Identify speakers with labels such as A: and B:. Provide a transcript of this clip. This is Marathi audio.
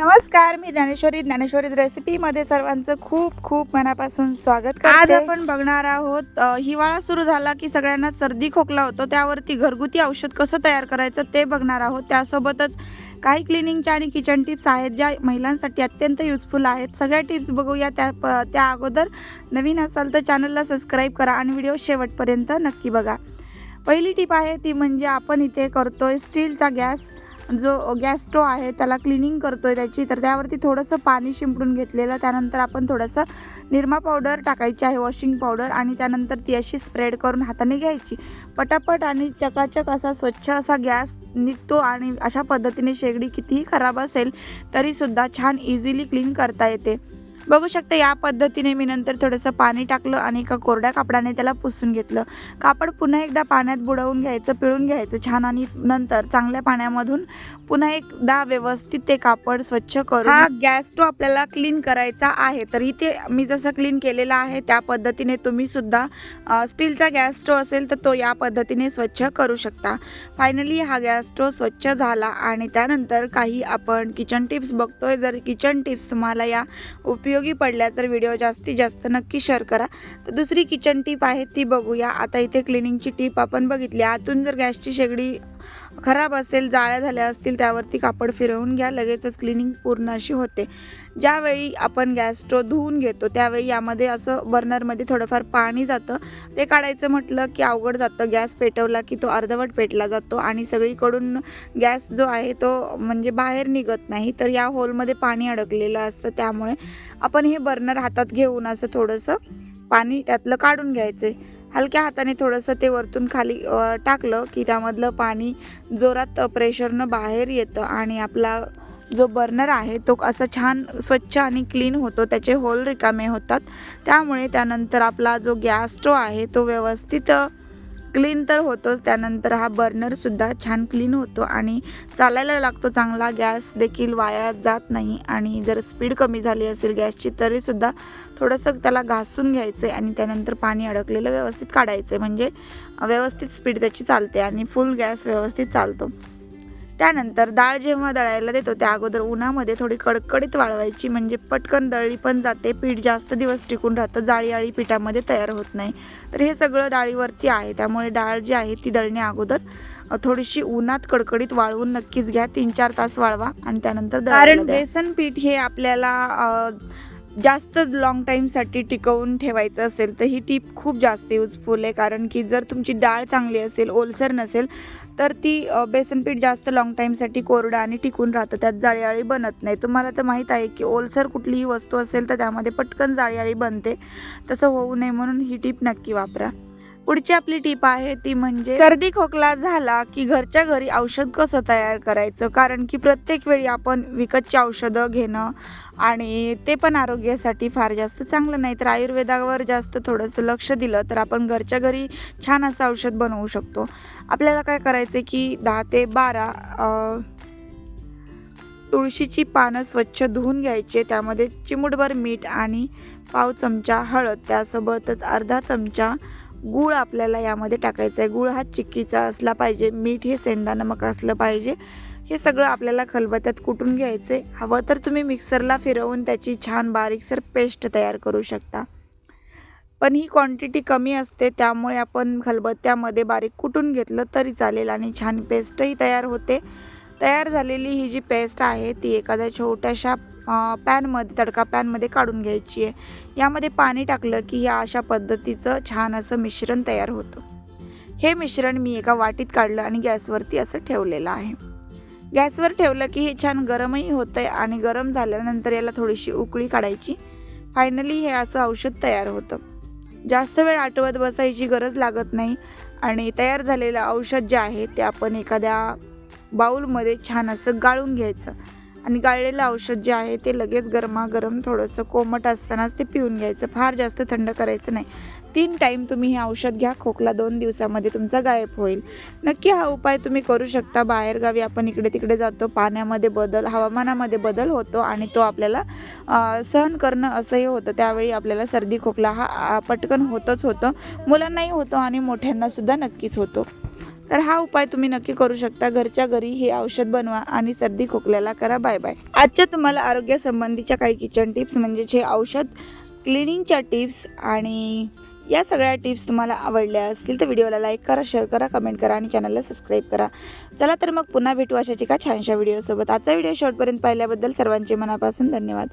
A: नमस्कार मी ज्ञानेश्वरी. ज्ञानेश्वरी रेसिपीमध्ये सर्वांचं खूप खूप मनापासून स्वागत आज आपण बघणार आहोत हिवाळा सुरू झाला की सगळ्यांना सर्दी खोकला होतो. त्यावरती घरगुती औषध कसं तयार करायचं ते बघणार आहोत. त्यासोबतच काही क्लिनिंगच्या आणि किचन टिप्स आहेत ज्या महिलांसाठी अत्यंत युजफुल आहेत. सगळ्या टिप्स बघूया त्या प- त्या अगोदर. नवीन असाल तर चॅनलला सबस्क्राईब करा आणि व्हिडिओ शेवटपर्यंत नक्की बघा. पहिली टीप आहे ती म्हणजे आपण इथे करतोय स्टीलचा गॅस. जो गॅस स्टो आहे त्याला क्लिनिंग करतोय त्याची तर त्यावरती थोडंसं पाणी शिंपडून घेतलेलं त्यानंतर आपण थोडंसं निरमा पावडर टाकायची आहे वॉशिंग पावडर आणि त्यानंतर ती अशी स्प्रेड करून हाताने घ्यायची. पटापट आणि चकाचक असा स्वच्छ असा गॅस निघतो आणि अशा पद्धतीने शेगडी कितीही खराब असेल तरीसुद्धा छान इझिली क्लीन करता येते. बघू शकता या पद्धतीने मी नंतर थोडंसं पाणी टाकलं आणि एका कोरड्या कापडाने त्याला पुसून घेतलं. कापड पुन्हा एकदा पाण्यात बुडवून घ्यायचं पिळून घ्यायचं छान आणि नंतर चांगल्या पाण्यामधून पुन्हा एकदा व्यवस्थित ते कापड स्वच्छ करून हा गॅस स्टो आपल्याला क्लीन करायचा आहे. तर इथे मी जसं क्लीन केलेला आहे त्या पद्धतीने तुम्ही सुद्धा स्टीलचा गॅस स्टो असेल तर तो या पद्धतीने स्वच्छ करू शकता. फायनली हा गॅस स्टो स्वच्छ झाला आणि त्यानंतर काही आपण किचन टिप्स बघतोय. जर किचन टिप्स तुम्हाला या उपयोग उपयोगी पडल्या तर व्हिडिओ जास्तीत जास्त नक्की शेअर करा. तर दुसरी किचन टीप आहे ती बघूया. आता इथे क्लिनिंगची टीप आपण बघितली. आतून जर गॅसची शेगडी खराब असेल जाळ्या झाल्या असतील त्यावरती कापड फिरवून घ्या लगेचच क्लिनिंग पूर्ण अशी होते. ज्यावेळी आपण गॅस स्टो धुवून घेतो त्यावेळी यामध्ये असं बर्नरमध्ये थोडंफार पाणी जातं. ते काढायचं म्हटलं की अवघड जातं. गॅस पेटवला की तो अर्धवट पेटला जातो आणि सगळीकडून गॅस जो आहे तो म्हणजे बाहेर निघत नाही. तर या होलमध्ये पाणी अडकलेलं असतं. त्यामुळे आपण हे बर्नर हातात घेऊन असं थोडंसं पाणी त्यातलं काढून घ्यायचं हलक्या हाताने थोडंसं ते वरतून खाली टाकलं की त्यामधलं पाणी जोरात प्रेशरनं बाहेर येतं आणि आपला जो बर्नर आहे तो असा छान स्वच्छ आणि क्लीन होतो. त्याचे होल रिकामे होतात. त्यामुळे त्यानंतर आपला जो गॅस स्टो आहे तो व्यवस्थित क्लीन तर होतोच त्यानंतर हा बर्नरसुद्धा छान क्लीन होतो आणि चालायला लागतो चांगला. गॅस देखील वाया जात नाही आणि जर स्पीड कमी झाली असेल गॅसची तरीसुद्धा थोडंसं त्याला घासून घ्यायचं आहे आणि त्यानंतर पाणी अडकलेलं व्यवस्थित काढायचं. आहे म्हणजे व्यवस्थित स्पीड त्याची चालते आणि फुल गॅस व्यवस्थित चालतो. त्यानंतर डाळ जेव्हा दळायला देतो त्या अगोदर उन्हामध्ये थोडी कडकडीत वाळवायची. म्हणजे पटकन दळली पण जाते. पीठ जास्त दिवस टिकून राहतं. जाळी आळी पिठामध्ये तयार होत नाही. तर हे सगळं डाळीवरती आहे. त्यामुळे डाळ जी आहे ती दळण्या अगोदर थोडीशी उन्हात कडकडीत वाळवून नक्कीच घ्या. तीन चार तास वाळवा आणि त्यानंतर कारण बेसन पीठ हे आपल्याला जास्त लॉंग टाईमसाठी टिकवून ठेवायचं असेल तर ही टीप खूप जास्त युजफुल आहे. कारण की जर तुमची डाळ चांगली असेल ओलसर नसेल तर ती बेसनपीठ जास्त लॉंग टाईमसाठी कोरडं आणि टिकून राहतं. त्यात जाळीआळी बनत नाही. तुम्हाला तर माहीत आहे की ओलसर कुठलीही वस्तू असेल तर त्यामध्ये पटकन जाळीआळी बनते. तसं होऊ नये म्हणून ही टीप नक्की वापरा. पुढची आपली टीप आहे ती म्हणजे सर्दी खोकला झाला की घरच्या घरी औषध कसं तयार करायचं? कारण की प्रत्येक वेळी आपण विकतची औषधं घेणं आणि ते पण आरोग्यासाठी फार जास्त चांगलं नाही. तर आयुर्वेदावर जास्त थोडंसं लक्ष दिलं तर आपण घरच्या घरी छान असं औषध बनवू शकतो. आपल्याला काय करायचं की दहा ते बारा तुळशीची पानं स्वच्छ धुवून घ्यायचे. त्यामध्ये चिमूटभर मीठ आणि पाव चमचा हळद. त्यासोबतच अर्धा चमचा गूळ आपल्याला यामध्ये टाकायचं आहे. गूळ हा चिक्कीचा असला पाहिजे. मीठ हे सेंदा नमक असलं पाहिजे. हे सगळं आपल्याला खलबत्यात कुटून घ्यायचं आहे हवं तर तुम्ही मिक्सरला फिरवून त्याची छान बारीकसर पेस्ट तयार करू शकता. पण ही क्वांटिटी कमी असते त्यामुळे आपण खलबत्त्यामध्ये बारीक कुटून घेतलं तरी चालेल आणि छान पेस्टही तयार होते. तयार झालेली ही जी पेस्ट आहे ती एखाद्या छोट्याशा पॅनमध्ये तडका पॅनमध्ये काढून घ्यायची आहे. यामध्ये पाणी टाकलं की ह्या अशा पद्धतीचं छान असं मिश्रण तयार होतं. हे मिश्रण मी एका वाटीत काढलं आणि गॅसवरती असं ठेवलेलं आहे. गॅसवर ठेवलं की हे छान गरमही होतं आहे आणि गरम झाल्यानंतर याला थोडीशी उकळी काढायची. फायनली हे असं औषध तयार होतं. जास्त वेळ आठवत बसायची गरज लागत नाही आणि तयार झालेलं औषध जे आहे ते आपण एखाद्या बाऊलमध्ये छान असं गाळून घ्यायचं. आणि गाळलेलं औषध जे आहे ते लगेच गरमागरम थोडंसं कोमट असतानाच ते पिऊन घ्यायचं. फार जास्त थंड करायचं नाही. तीन टाईम तुम्ही हे औषध घ्या. खोकला दोन दिवसामध्ये तुमचा गायब होईल. नक्की हा उपाय तुम्ही करू शकता. बाहेरगावी आपण इकडे तिकडे जातो. पाण्यामध्ये बदल हवामानामध्ये बदल होतो आणि तो आपल्याला सहन करणं असंही होतं. त्यावेळी आपल्याला सर्दी खोकला हा पटकन होतच होतं. मुलांनाही होतो आणि मोठ्यांनासुद्धा नक्कीच होतो. तर हा उपाय तुम्ही नक्की करू शकता. घरच्या घरी हे औषध बनवा आणि सर्दी खोकल्याला करा. बाय बाय आजच्या तुम्हाला आरोग्यासंबंधीच्या काही किचन टिप्स म्हणजेच हे औषध क्लिनिंगच्या टिप्स आणि या सगळ्या टिप्स तुम्हाला आवडल्या असतील तर व्हिडिओला लाईक करा शेअर करा कमेंट करा आणि चॅनलला सबस्क्राईब करा. चला तर मग पुन्हा भेटू अशाच एका छानशा व्हिडिओसोबत आजचा व्हिडिओ शेवटपर्यंत पाहिल्याबद्दल सर्वांचे मनापासून धन्यवाद.